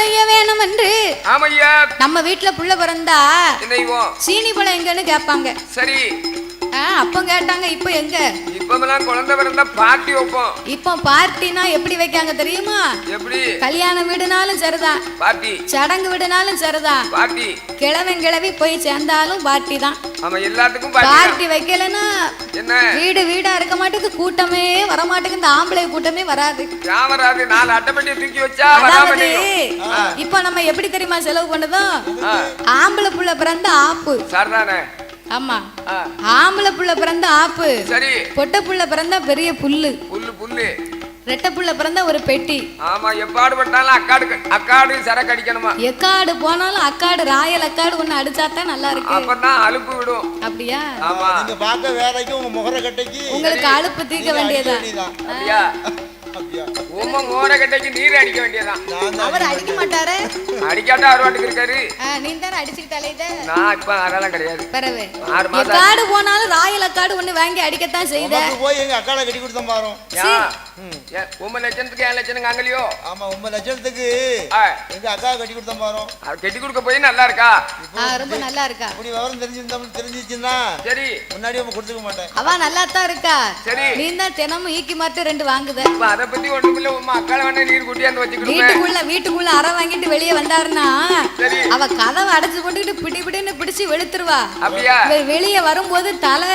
செய்ய வேணும் என்று ஆமையா? நம்ம வீட்டுல புள்ள பிறந்தா சீனி பழம் எங்கன்னு கேட்பாங்க. சரி. அப்ப கேட்டாங்க இப்ப எங்க? இப்பமெல்லாம் குழந்தை பிறந்தா பாட்டி வைப்போம். இப்போ பார்ட்டினா எப்படி வைக்காங்க தெரியுமா? எப்படி? கல்யாண வீடுனாலும் சரிதான். பாட்டி சடங்கு வீடுனாலும் சரிதான். பாட்டி கிழவன் கிழவி போய் சேர்ந்தாலும் பார்ட்டி தான் ஆமா எல்லாத்துக்கும் பார்ட்டி வைக்கலைன்னா என்ன? வீடு வீடா இருக்க மாட்டேங்குது கூட்டமே வர மாட்டேங்குது இந்த ஆம்பளை கூட்டமே வராது. யாவராது நாலு அட்டைப்பட்டியை தூக்கி வச்சா வராம இப்போ நம்ம எப்படி தெரியுமா செலவு பண்ணதும். ஆம்பளை புள்ள பிறந்த ஆப்பு. சரிதானே ஆமா. ஆம்பளை புள்ள பிறந்த ஆப்பு. சரி. பொட்டை புள்ள பிறந்தா பெரிய புல்லு. புல்லு புல்லு. ரெட்டை புள்ள பிறந்தா ஒரு பெட்டி. ஆமா எப்பாடு பட்டாலும் அக்காடு அக்காடு சரக்கு அடிக்கணுமா? எக்காடு போனாலும் அக்காடு ராயல் அக்காடு ஒண்ணு அடிச்சாதான் நல்லா இருக்கு. அப்பதான் அலுப்பு விடும். அப்படியா? ஆமா. நீங்க பார்க்க வேலைக்கு உங்க முகர கட்டைக்கு உங்களுக்கு அலுப்பு தீர்க்க வேண்டியதா அப்படியா? உம்ம மோர கட்டைக்கு நீர் அடிக்க வேண்டியதான் நான் தான் அவர் அடிக்க மாட்டாரு. அடிக்காட்டா இருக்காரு. நீ தானே அடிச்சுக்கிட்டாலே இத? நான் இப்ப அதெல்லாம் கிடையாது. பிறவு ஆறு மாசம் எக்காடு போனாலும் ராயல் அக்காடு ஒண்ணு வாங்கி அடிக்கத்தான் செய்த. போய் எங்க அக்கால கட்டி கொடுத்தோம் பாரோம் உம்ம லட்சத்துக்கு என் லட்சம் அங்கலையோ? ஆமா உங்க லட்சணத்துக்கு ஆ, எங்க அக்கா கட்டி அது கெட்டி கொடுக்க போய் நல்லா இருக்கா ஆ, ரொம்ப நல்லா இருக்கா அப்படி விவரம் தெரிஞ்சிருந்தா தெரிஞ்சிச்சுன்னா சரி. முன்னாடி உங்க கொடுத்துக்க மாட்டேன். அவ நல்லா தான் இருக்கா? சரி. நீ தான் தினமும் ஈக்கி மாட்டு ரெண்டு வாங்குத இப்ப அதை பத்தி ஒண்ணும் இல்ல உம்மா அக்கால வேணா நீர் குட்டியாந்து வச்சுக்கிடுவேன் வீட்டுக்குள்ள வீட்டுக்குள்ள அறை வாங்கிட்டு வெளியே வந்தாருன்னா சரி. அவ கதவை அடைச்சு போட்டுக்கிட்டு பிடி பிடின்னு பிடிச்சு வெளுத்துருவா. அப்படியா? வெளியே வரும்போது தலை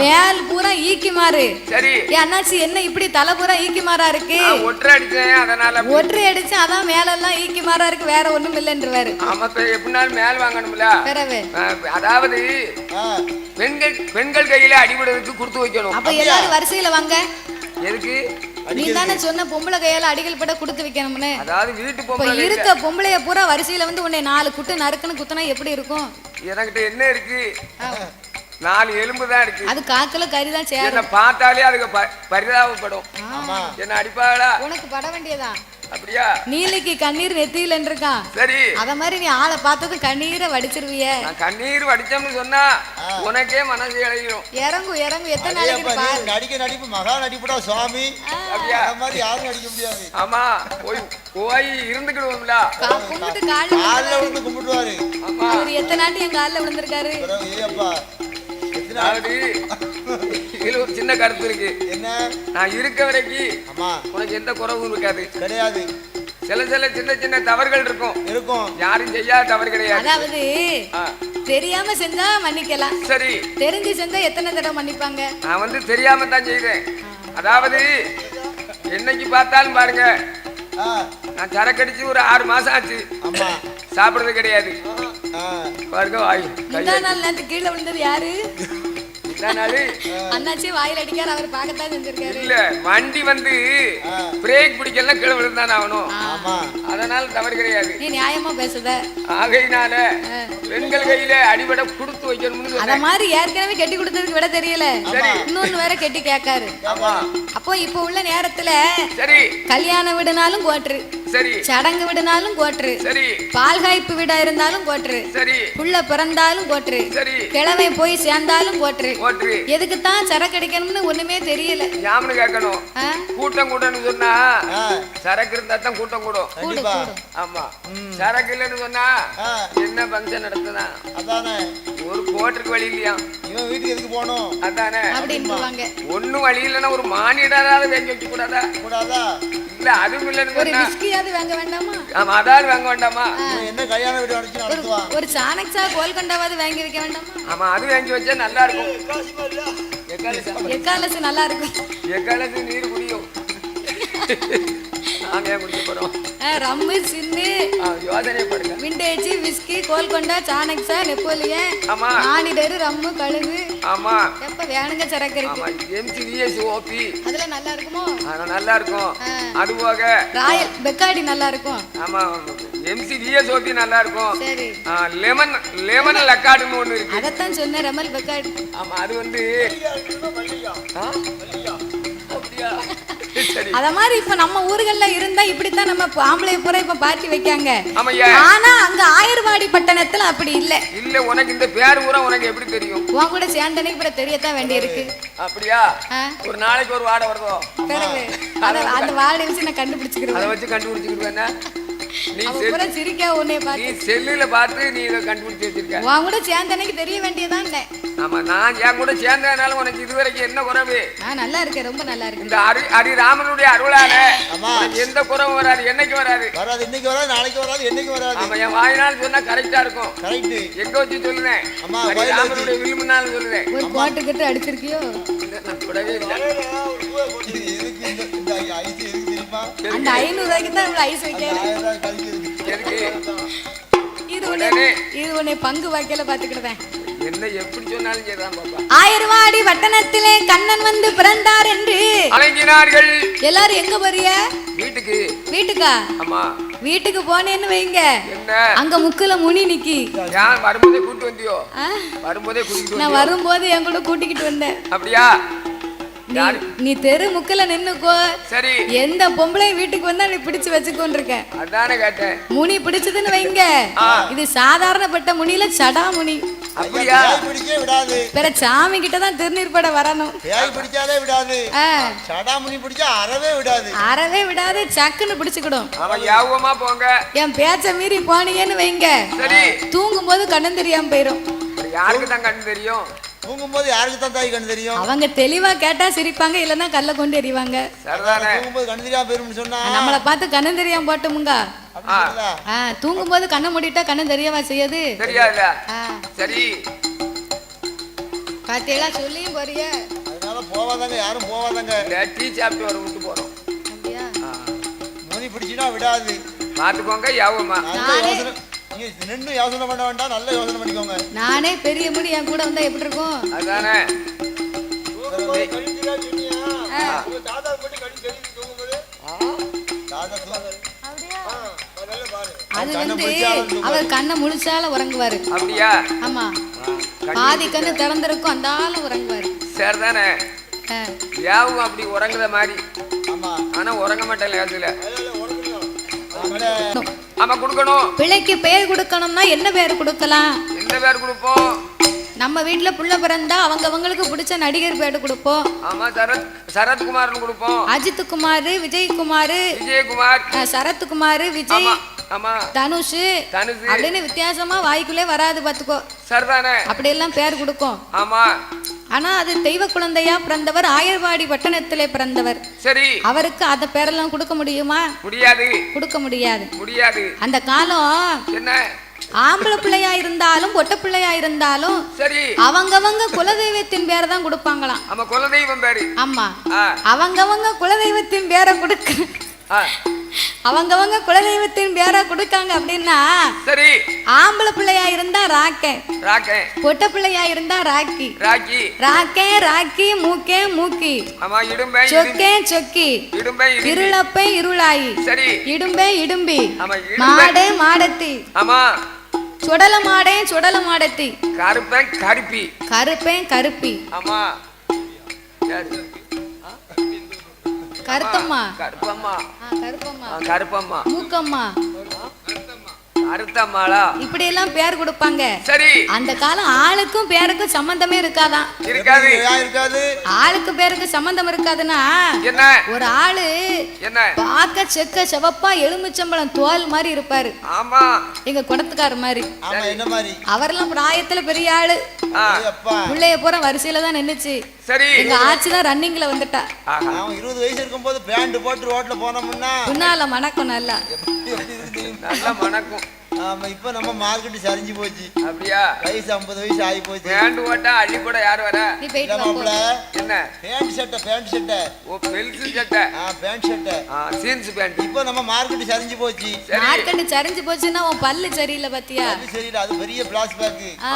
வேல் பூரா ஈக்கி மாறு. சரி. ஏன் அண்ணாச்சி என்ன இப்படி தலை பூரா ஈக்கி மாறா இருக்கு. ஒற்றை அடிச்சேன் அதனால ஒற்றை அடிச்சு அதான் மேலெல்லாம் ஈக்கி மாறா இருக்கு வேற ஒண்ணும் இல்லைன்றவாரு ஆமா எப்படினாலும் மேல் வாங்கணும்ல? பிறவு. அதாவது பெண்கள் பெண்கள் கையில அடிபடுறதுக்கு கொடுத்து வைக்கணும். அப்ப எல்லாரும் வரிசையில வாங்க. எதுக்கு? நீ தானே சொன்ன பொம்பளை கையால அடிகள் பட கொடுத்து வைக்கணும்னு. அதாவது வீட்டு பொம்பளை இருக்க பொம்பளைய பூரா வரிசையில வந்து உன்னை நாலு குட்டு நறுக்குன்னு குத்துனா எப்படி இருக்கும்? எனக்கிட்ட என்ன இருக்கு? நாலு எலும்பு தான் இருக்கு. அது காக்கல கறி தான் சேரும். என்ன பார்த்தாலே அதுக்கு ப- பரிதாபப்படும். ஆமா. என்ன அடிப்பாளா? உனக்கு பட வேண்டியதான் அப்படியா? நீலிக்கு கண்ணீர் நெத்தியில இருக்கான் சரி. அத மாதிரி நீ ஆளை பார்த்தது கண்ணீரை வடிச்சிருவிய. நான் கண்ணீர் வடிச்சோம்னு சொன்னா உனக்கே மனசு இழகிடும் இறங்கும் இறங்கும் எத்தனை அதே நாளைக்கு அப்ப பாரு. நீ நடிக்க நடிப்பு மகா நடிப்புடா சுவாமி. அப்படியா? அந்த மாதிரி யாரும் நடிக்க முடியாது. ஆமா. போய் போய் இருந்துக்கிடுவோம்ல. கா- கும்பிட்டு காலில் காலில் விழுந்து கும்பிட்டுவாரு ஆமா அவர் எத்தனை நாட்டி என் காலில் விழுந்திருக்காரு? ஏப்பா இதுல ஒரு சின்ன கருத்து இருக்கு. என்ன? நான் இருக்க வரைக்கும் ஆமா. உனக்கு எந்த குறவும் இருக்காது. கிடையாது. சில சில சின்ன சின்ன தவறுகள் இருக்கும். இருக்கும். யாரும் செய்யாத தவறு கிடையாது. அதாவது தெரியாம செஞ்சா மன்னிக்கலாம். சரி. தெரிஞ்சு செஞ்சா எத்தனை தடவை மன்னிப்பாங்க? நான் வந்து தெரியாம தான் செய்தேன் அதாவது என்னைக்கு பார்த்தாலும் பாருங்க. நான் சரக்கடிச்சு ஒரு ஆறு மாசம் ஆச்சு. ஆமா. சாப்பிடுறது கிடையாது. பாருங்க வாய் கீழே விழுந்தது யாரு? அண்ணாச்சி வாயில் அடிக்காரு அவர் பார்க்கத்தான் செஞ்சிருக்காரு. இல்ல வண்டி வந்து. பிரேக் பிடிக்கலாம் கீழே விழுந்தான் ஆகணும். ஆமா. அதனால தவறு கிடையாது. நீ நியாயமா பேசுத. ஆகையினால பெண்கள் கையில அடிபட கொடுத்து வைக்கணும்னு அத. மாதிரி ஏற்கனவே கெட்டி கொடுத்ததுக்கு விட தெரியல. சரி. இன்னொன்னு வேற கெட்டி கேட்காரு ஆமா. அப்போ இப்போ உள்ள நேரத்துல சரி. கல்யாணம் விடுனாலும் கோட்ரு சரி. சடங்கு விடுனாலும் கோட்ரு சரி. பால் காய்ப்பு வீடா இருந்தாலும் கோட்ரு சரி. புள்ள பிறந்தாலும் கோட்ரு சரி. கிழமை போய் சேர்ந்தாலும் கோட்ரு ஓட்டு எதுக்குத்தான் சரக்கு அடிக்கணும்னு ஒண்ணுமே தெரியல. யாமனு கேட்கணும்? கூட்டம் கூட்டம்னு சொன்னா சரக்கு இருந்தா தான் கூட்டம் கூடும். ஆமா. சரக்கு இல்லைன்னு சொன்னா என்ன ஃபங்க்ஷன் நடத்துதான் அதானே. ஒரு கோட்டருக்கு வழி இல்லையா? இவன் வீட்டுக்கு எதுக்கு போகணும்? அதானே. ஒண்ணும் வழி இல்லைன்னா ஒரு மானிடாவது வேங்க வைக்க கூடாதா? கூடாதா? இல்ல அதுவும் இல்லைன்னு ஒரு விஸ்கியாவது வாங்க வேண்டாமா? ஆமா அதாவது வாங்க வேண்டாமா? என்ன கல்யாண வீடு அடிச்சு ஒரு சாணக்ஸா கோல்கண்டாவது வாங்கி வைக்க வேண்டாமா? ஆமா அது வாங்கி வச்சா நல்லா இருக்கும். எக்காலசா? எக்காலசு நல்லா இருக்கும் எக்காலத்து நீர் குடியும். நாங்க ஏன் குடிக்க போறோம்? ஆ, ரம்மு சின்னு யோசனை படுங்க விண்டேஜ் விஸ்கி கோல்கொண்டா சாணக்ஸா நெப்போலியன் ஆமா. ஆனிடரு ரம்மு கழுகு. ஆமா. எப்ப வேணுங்க சரக்கு இருக்கு எம்சிவிஎஸ் ஓபி அதுல நல்லா இருக்குமோ? நல்லா இருக்கும். ஆ. அது போக ராயல் பெக்காடி நல்லா இருக்கும். ஆமா. எம்சிவிஎஸ் ஓபி நல்லா இருக்கும் சரி. லெமன் லெமன் லக்காடுன்னு ஒண்ணு இருக்கு. அதத்தான் சொன்னேன் ரமல் பெக்காடி ஆமா அது வந்து? அப்படியா? அத மாதிரி இப்ப நம்ம ஊர்கள்ல இருந்தா இப்படித்தான் நம்ம ஆம்பளை பூரா இப்ப பார்ட்டி வைக்காங்க. ஆனா அங்க ஆயர்வாடி பட்டணத்துல அப்படி இல்ல. இல்ல உனக்கு இந்த பேர் பூரா உனக்கு எப்படி தெரியும்? உன் கூட சேர்ந்தனைக்கு அப்புறம் தெரியத்தான் வேண்டியிருக்கு. அப்படியா? ஆ, ஒரு நாளைக்கு ஒரு வாடை வருதோ? அந்த வாழை வச்சு நான் கண்டுபிடிச்சுக்கிறேன் அதை வச்சு கண்டுபிடிச்சுக்கிட்டு நீ சிரிக்கா உன்னை பார்த்து. செல்லுல பார்த்து நீ இதை கண்டுபிடிச்சு வச்சிருக்க. உன் கூட தெரிய வேண்டியதான் ஆமா நான் என் கூட சேர்ந்ததுனால உனக்கு இதுவரைக்கும் என்ன குறைவு? நான் நல்லா இருக்கேன் ரொம்ப நல்லா இருக்கேன். இந்த அரி அரி ராமனுடைய அருளால ஆமா. உனக்கு எந்த குறைவும் வராது என்னைக்கு வராது? வராது இன்னைக்கு வராது நாளைக்கு வராது என்னைக்கு வராது? ஆமா என் வாயினால் சொன்னா கரெக்டா இருக்கும். கரெக்ட் எங்க வச்சு சொல்லுவேன் ஆமா. ராமனுடைய ஒரு கோட்டு கிட்ட அடிச்சிருக்கியோ? இல்ல, நான் தொடவே இல்லை. தெரியுமா அந்த ஐநூறு ரூபாய்க்கு தான் இவ்வளவு ஐஸ் எதுக்கு இது உடனே. இது பங்கு வாக்கையில பாத்துக்கிட்டேன் என்ன எப்படி சொன்னாலும் சரிதான் பாப்பா. ஆயிரவாடி வட்டணத்திலே கண்ணன் வந்து பிறந்தார் என்று அலைஞ்சினார்கள். எல்லாரும் எங்க போறிய வீட்டுக்கு. வீட்டுக்கா? ஆமா. வீட்டுக்கு போனேன்னு வைங்க. அங்க முக்குல முனி நிக்கி. யார் வரும்போதே கூட்டு வந்தியோ? வரும்போதே கூட்டிட்டு நான் வரும்போது என் கூட கூட்டிக்கிட்டு வந்தேன். அப்படியா? நீ தெரு முக்குல நின்னுக்கோ. சரி. எந்த பொம்பளை வீட்டுக்கு வந்தா நீ பிடிச்சு வச்சுக்கோன்னு இருக்க அதானே கேட்டேன். முனி பிடிச்சதுன்னு வைங்க. இது சாதாரணப்பட்ட முனியில சடா முனி அப்படியா பிடிக்கவே விடாது. பிற சாமி கிட்ட தான் திருநீர் பட வரணும். பேய் பிடிச்சாலே விடாது. ஆ, சடாமுனி பிடிச்சா அறவே விடாது. அறவே விடாது சக்குன்னு பிடிச்சுக்கிடும். அவன் யாபகமா போங்க. என் பேச்ச மீறி போனீங்கன்னு வைங்க. சரி. தூங்கும் போது கண்ணம் தெரியாம போயிரும். யாருக்கு தான் கண்ணு தெரியும்? தூங்கும்போது யாருக்கு தான் தாய் கண்ணு தெரியும்? அவங்க தெளிவா கேட்டா சிரிப்பாங்க இல்லைன்னா கல்ல கொண்டு எறிவாங்க. சரிதானே? தூங்கும்போது கண்ணு தெரியாம போயிரும்னு சொன்னா. நம்மளை பார்த்து கண்ணம் தெரியாம போட்டோமுங்க. தூங்கும் போது கண்ணை மூடிட்டா கண்ணம் தெரியவா செய்யுது. தெரியாதுல ஆ. சரி. பாத்தியெல்லாம் சொல்லியும் போறிய. அதனால போவாதாங்க யாரும் போவாதாங்க. டீ சாப்பிட்டு வர விட்டு போறோம். அப்படியா? முனி பிடிச்சினா விடாது. பார்த்துக்கோங்க யோசனை நீங்க நின்று யோசனை பண்ண வேண்டாம் நல்ல யோசனை பண்ணிக்கோங்க. நானே பெரிய முடி என் கூட வந்தா எப்படி இருக்கும்? அதானே. அது வந்து. அவர் கண்ணை முழிச்சால உறங்குவாரு. அப்படியா? ஆமா. பாதி கண்ணு திறந்திருக்கும் அந்த ஆளு உறங்குவாரு. சரிதானே. யாவும் அப்படி உறங்குற மாதிரி. ஆமா. ஆனா உறங்க மாட்டேன் அதனால ஆமா கொடுக்கணும். பிள்ளைக்கு பெயர் கொடுக்கணும்னா என்ன பெயர் கொடுக்கலாம்? எந்த பேர் கொடுப்போம்? நம்ம வீட்ல புள்ள பிறந்தா அவங்க அவங்களுக்கு பிடிச்ச நடிகர் பேர் கொடுப்போம். ஆமா சரத் சரத்குமார்னு கொடுப்போம். அஜித் குமார் விஜயகுமார். விஜயகுமார் சரத்குமார் விஜய். ஆமா. தனுஷ் தனுஷ். அப்படின்னு வித்தியாசமா வாய்க்குள்ளே வராது பாத்துக்கோ சரிதானே? அப்படியெல்லாம் பேர் கொடுக்கும். ஆமா. ஆனா அது தெய்வ குழந்தையா பிறந்தவர் ஆயர்வாடி பட்டணத்திலே பிறந்தவர். சரி. அவருக்கு அந்த பேரெல்லாம் கொடுக்க முடியுமா? முடியாது. கொடுக்க முடியாது. முடியாது. அந்த காலம் என்ன? ஆம்பளை பிள்ளையா இருந்தாலும் பொட்ட பிள்ளையா இருந்தாலும் சரி. அவங்கவங்க குலதெய்வத்தின் பேரை தான் கொடுப்பாங்களாம். ஆமா குலதெய்வம் பேரு. ஆமா. அவங்கவங்க குலதெய்வத்தின் பேரை கொடுக்க அவங்கவங்க குலதெய்வத்தின் பேரை கொடுக்காங்க அப்படின்னா சரி. ஆம்பளை பிள்ளையா இருந்தா ராக்கேன் ராக்கே. பொட்ட பிள்ளையா இருந்தா ராக்கி ராக்கி. ராக்கே ராக்கி மூக்கே மூக்கி. ஆமா இடும்பை இடு- சொக்கே சொக்கி. இடும்பை இடு- இருளப்பை இருளாயி. சரி. இடும்பே இடும்பி. மாடே மாடத்தி. ஆமா. சுடல மாடே சுடல மாடத்தி. கருப்பன் கருப்பி. கருப்பேன் கருப்பி. ஆமா. சரி. கருத்தம்மா கருப்பம்மா. கருப்பம்மா. கருப்பம்மா. மூக்கம்மா. கருத்தம்மாளா? இப்படி எல்லாம் பேர் கொடுப்பாங்க. சரி. அந்த காலம் ஆளுக்கும் பேருக்கும் சம்பந்தமே இருக்காதான். இருக்காது. இருக்காது? ஆளுக்கு பேருக்கு சம்பந்தம் இருக்காதுன்னா என்ன? ஒரு ஆளு என்ன? பார்க்க செக்க செவப்பா எலுமிச்சம்பழம் தோல் மாதிரி இருப்பாரு. ஆமா. எங்க குடத்துக்கார மாதிரி. ஆமா என்ன மாதிரி? அவரெல்லாம் பிராயத்துல பெரிய ஆளு. பிள்ளைய பூரா வரிசையில தான் நின்னுச்சு. சரி. எங்க ஆச்சி தான் ரன்னிங்ல வந்துட்டா. ஆஹா அவன் இருபது வயசு இருக்கும்போது பேண்ட் போட்டு ரோட்ல போனோம்னா பின்னால மணக்கம் நல்லா? நல்லா மணக்கும். ஆமா இப்ப நம்ம மார்க்கெட் சரிஞ்சு போச்சு. அப்படியா? வயசு ஐம்பது வயசு ஆகி போச்சு. பேண்ட் ஓட்டா அள்ளி போட யார் வர? நீ போயிட்டு. என்ன? பேண்ட் ஷர்ட்டை பேண்ட் ஷர்ட்டை. ஓ பெல்ஸ் சட்டை ஆ பேண்ட் ஷர்ட்டை. ஆ ஜீன்ஸ் பேண்ட். இப்போ நம்ம மார்க்கெட் சரிஞ்சு போச்சு. சரி. மார்க்கெட்டு சரிஞ்சு போச்சுன்னா உன் பல்லு சரியில்லை பாத்தியா? அது சரியில்லை அது பெரிய பிளாஸ் பேக்கு ஆ.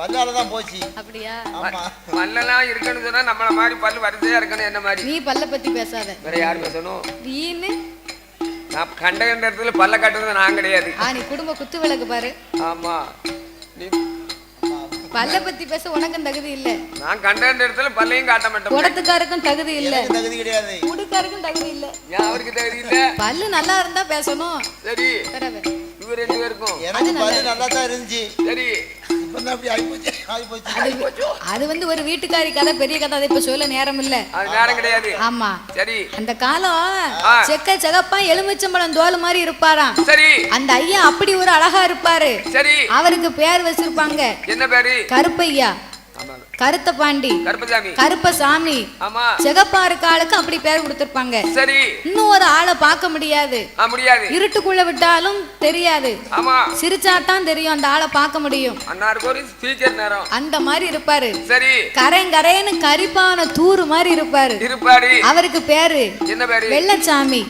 பல்லால தான் போச்சு. அப்படியா? ஆமா. பல்லெல்லாம் இருக்குன்னு சொன்னா நம்மள மாதிரி பல்லு வரிசையா இருக்கணும் என்ன மாதிரி? நீ பல்ல பத்தி பேசாத. வேற யார் பேசணும்? நீன்னு நான் கண்ட கண்ட இடத்துல பல்ல கட்டுறது நான் கிடையாது. ஆ நீ குடும்ப குத்து விளக்கு பாரு. ஆமா. நீ பல்ல பத்தி பேச உனக்கும் தகுதி இல்ல. நான் கண்ட கண்ட இடத்துல பல்லையும் காட்ட மாட்டேன். குடத்துக்காருக்கும் தகுதி இல்ல. தகுதி கிடையாது. குடுக்காருக்கும் தகுதி இல்ல. ஏன் அவருக்கு தகுதி இல்ல? பல்லு நல்லா இருந்தா பேசணும். சரி. இவங்க ரெண்டு பேருக்கும். எனக்கு பல்லு நல்லா தான் இருந்துச்சு. சரி. அப்படி அது அது வந்து ஒரு வீட்டுக்காரி கதை பெரிய கதை அதை இப்ப சொல்ல நேரம் இல்ல. அது நேரம் கிடையாது. ஆமா. சரி. அந்த காலம். செக்க செகப்பா எலுமிச்சம்பழம் தோல் மாதிரி இருப்பாராம். சரி. அந்த ஐயா அப்படி ஒரு அழகா இருப்பாரு. சரி. அவருக்கு பேர் வச்சிருப்பாங்க. என்ன பேரு? கருப்பையா. கருத்த பாண்டி கருப்பசாமி. சிகப்பா இருக்க ஆளுக்கு அப்படி பேர் கொடுத்திருப்பாங்க. சரி. இன்னும் ஒரு ஆளை பார்க்க முடியாது. முடியாது. இருட்டுக்குள்ள விட்டாலும் தெரியாது. ஆமா. சிரிச்சாதான் தெரியும் அந்த ஆளை பார்க்க முடியும். அந்த மாதிரி இருப்பாரு. சரி. கரைங்கரைன்னு கரிப்பான தூறு மாதிரி இருப்பாரு. இருப்பாரு. அவருக்கு பேரு என்ன பேரு? வெள்ளச்சாமி.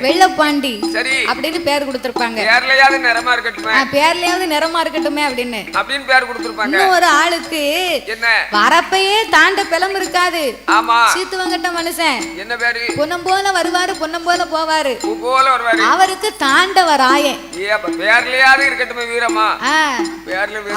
வெள்ளப்பாண்டி சரி. அப்படின்னு பேர் கொடுத்திருப்பாங்க. பேர்லயாவது நிறமா இருக்கட்டுமே. பேர்லயாவது நிறமா இருக்கட்டுமே அப்படின்னு. அப்படின்னு பேர் கொடுத்துருப்பாங்க. இன்னும் ஒரு ஆளுக்கு என்ன? வரப்பையே தாண்ட பிளம் இருக்காது. ஆமா. சீத்து வங்கட்ட மனுஷன். என்ன பேரு? பொன்னம் போல வருவாரு பொன்னம் போல போவாரு. போல வருவாரு. அவருக்கு தாண்டவர் ஆயன் பேர்லயாவது இருக்கட்டுமே வீரமா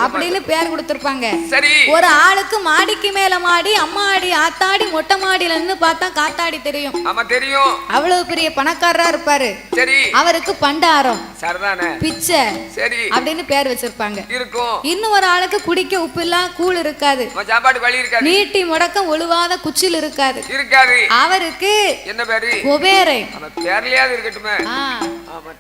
அப்படின்னு பேர் கொடுத்திருப்பாங்க. சரி. ஒரு ஆளுக்கு மாடிக்கு மேல மாடி அம்மாடி ஆத்தாடி மொட்டை மாடியில இருந்து பார்த்தா காத்தாடி தெரியும். ஆமா தெரியும். அவ்வளவு பெரிய பணக்காரரா இருப்பாரு. சரி. அவருக்கு பண்டாரம். சரிதானே. பிச்சை. சரி. அப்படின்னு பேர் வச்சிருப்பாங்க. இருக்கும். இன்னும் ஒரு ஆளுக்கு குடிக்க உப்பு இல்ல கூழ் இருக்காது. சாப்பாடு வழி இருக்காது. நீட்டி முடக்கம் ஒழுவாத குச்சில் இருக்காது. இருக்காது. அவருக்கு என்ன பேரு? குபேரை பேர்லயாவது இருக்கட்டுமே.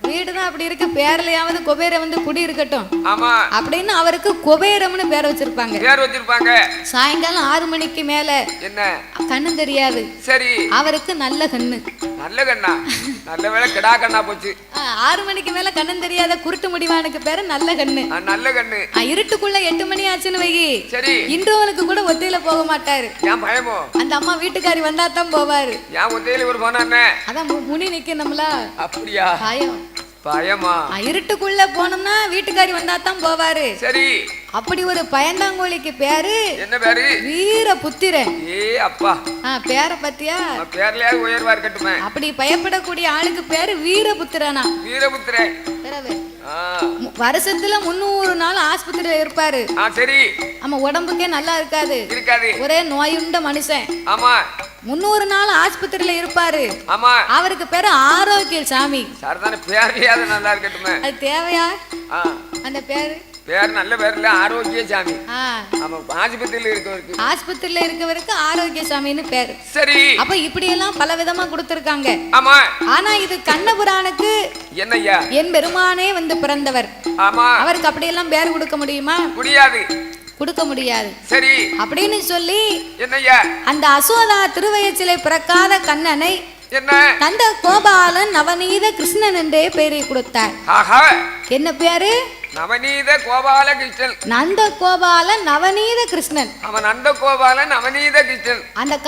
வீடுதான் அப்படி இருக்கு. பேர்லயாவது குபேரை வந்து குடி இருக்கட்டும் ஆமா. அப்படின்னு அவருக்கு குபேரம்னு பேர் வச்சிருப்பாங்க. பேர் வச்சிருப்பாங்க. சாயங்காலம் ஆறு மணிக்கு மேல என்ன? கண்ணு தெரியாது. சரி. அவருக்கு நல்ல கண்ணு. நல்ல கண்ணா? நல்ல வேளை கிடா கண்ணா போச்சு. ஆறு மணிக்கு மேல கண்ணு தெரியாத குருட்டு முடிவானுக்கு பேரு நல்ல கண்ணு. நல்ல கண்ணு. இருட்டுக்குள்ள எட்டு மணி ஆச்சுன்னு வை சரி. இன்றுவனுக்கு கூட ஒத்தையில போக மாட்டாரு. ஏன் பயமோ? அந்த அம்மா வீட்டுக்காரி வந்தா தான் போவாரு. ஏன் ஒத்தையில ஒரு போனானே அதான் முனி நிக்கணும்ல. அப்படியா? பயம் பயமா. இருட்டுக்குள்ள போனோம்னா வீட்டுக்காரி வந்தா தான் போவாரு. சரி. அப்படி ஒரு பயந்தாங்கோலிக்கு பேரு என்ன பேரு? வீர புத்திரன். ஏ அப்பா. ஆ பேரை பத்தியா? பேர்லயாவது உயர்வா இருக்கட்டுமே. அப்படி பயப்படக்கூடிய ஆளுக்கு பேரு வீரபுத்திரனா வீரபுத்திரே பிறவு. ஆ. மு- வருஷத்துல முந்நூறு நாள் ஆஸ்பத்திரியில இருப்பாரு. சரி. நம்ம உடம்புக்கே நல்லா இருக்காது. இருக்காது. ஒரே நோயுண்ட மனுஷன். ஆமா. முந்நூறு நாள் ஆஸ்பத்திரியில இருப்பாரு. ஆமா. அவருக்கு பேரு ஆரோக்கிய சாமி சரிதானே பேர்லயாவது நல்லா இருக்கட்டுமே. அது தேவையா? அந்த பேரு? பேர் நல்ல பேர்ல ஆரோக்கிய சாமி ஆமா ஆஸ்பத்திரியில இருக்கவருக்கு. ஆஸ்பத்திரியில இருக்கவருக்கு ஆரோக்கிய சாமின்னு பேரு. சரி. அப்ப இப்படி எல்லாம் பல விதமா கொடுத்திருக்காங்க. ஆமா. ஆனா இது கண்ணபுரானுக்கு என்னய்யா? என் பெருமானே வந்து பிறந்தவர். ஆமா. அவருக்கு அப்படியெல்லாம் பேர் கொடுக்க முடியுமா? முடியாது. கொடுக்க முடியாது. சரி. அப்படின்னு சொல்லி என்னய்யா? அந்த அசோதா திருவயச்சிலை பிறக்காத கண்ணனை என்ன? நந்த கோபாலன் நவநீத கிருஷ்ணன் என்றே பெயரை கொடுத்தார். என்ன பேரு? நவநீத கோபால கிருஷ்ணன். நந்த கோபாலன் நவநீத கிருஷ்ணன். அவன் நந்த கோபாலன் நவநீத கிருஷ்ணன். அந்த